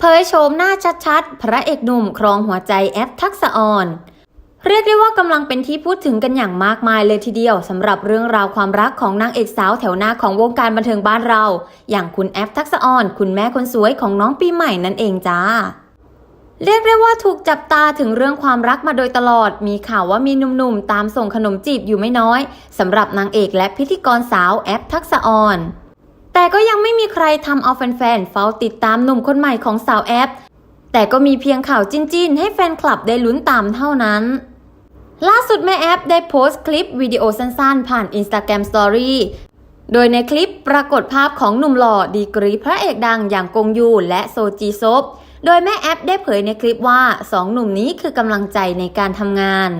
เผยโฉมหน้าชัดๆ พระเอกหนุ่มครองหัวใจแอปทักษะออนเรียกได้ว่ากำลังเป็นที่พูดถึงกันอย่างมากมายเลยทีเดียวสำหรับเรื่องราวความรักของนางเอกสาวแถวหน้าของวงการบันเทิงบ้านเรา อย่างคุณแอปทักษะออน คุณแม่คนสวยของน้องปีใหม่นั่นเองจ้า เรียกได้ว่าถูกจับตาถึงเรื่องความรักมาโดยตลอด มีข่าวว่ามีหนุ่มๆตามส่งขนมจีบอยู่ไม่น้อยสำหรับนางเอกและพิธีกรสาวแอปทักษะออน แต่ก็ยังไม่มีใครทำเอาแฟนๆเฝ้าติดตามหนุ่มคนใหม่ของสาวแอป แต่ก็มีเพียงข่าวจิ้นๆ ให้แฟนคลับได้ลุ้นตามเท่านั้น ล่าสุดแม่แอปได้โพสต์คลิปวิดีโอสั้นๆ ผ่าน Instagram Story โดยในคลิปปรากฏภาพของหนุ่มหล่อดีกรีพระเอกดังอย่างกงยูและโซจีซบโดยแม่แอปได้เผยในคลิปว่าสองหนุ่มนี้คือกำลังใจในการทำงาน